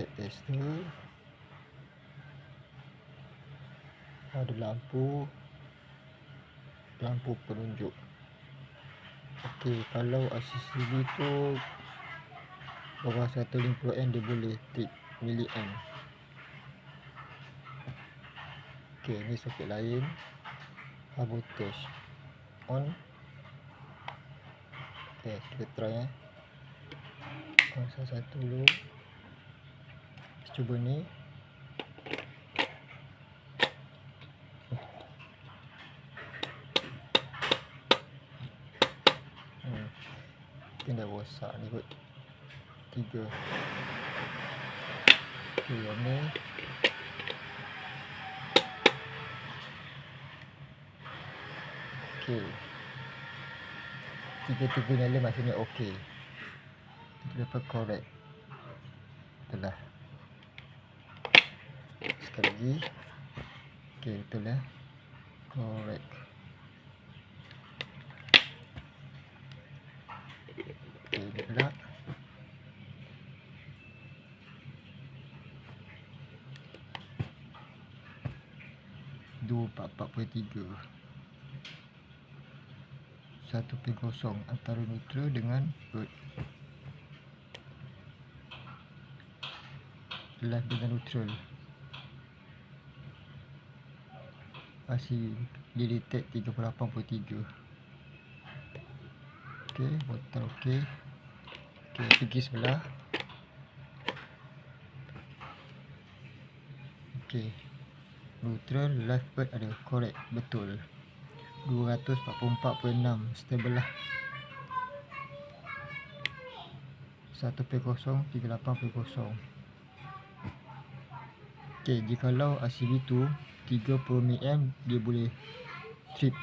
soket tester ada lampu. Lampu penunjuk. Okey, kalau RCCB tu bawah 150 dia boleh tip milliamp Okey, ni soket lain. High voltage on. Okey, kita try eh. On satu dulu cuba ni. Hmm. Dah rosak ni kot. Tiga. Okay yang ni. Okay Tiga-tiga nyala maksudnya okay Kita dapat correct. Betul lah Sekali lagi. Okay betul lah Correct. Okay ni pula. Satu pin kosong antara neutral dengan bird Left dengan neutral Masih dia detect 38.3 Ok, botol ok Ok, pergi sebelah. Ok Neutral, left bird ada correct, betul. 244.6 stable lah. 1.0, 38.0 Ok, jikalau RCB tu 30mm dia boleh trip.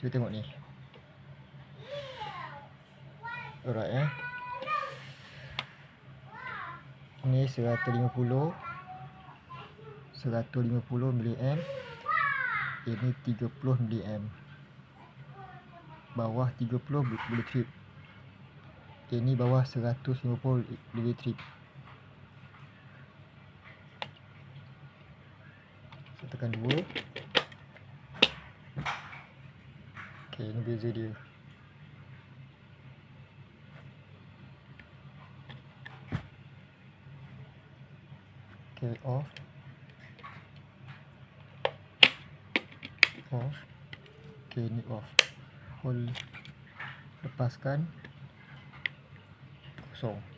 Cuba tengok ni. Alright eh. Ni 150 150mm Ini 30mm Bawah 30 boleh trip. Ini bawah 150 boleh trip tekan 2 Ok ini beza dia. Ok off. Off. Ok ni off. Hold. Lepaskan. Kosong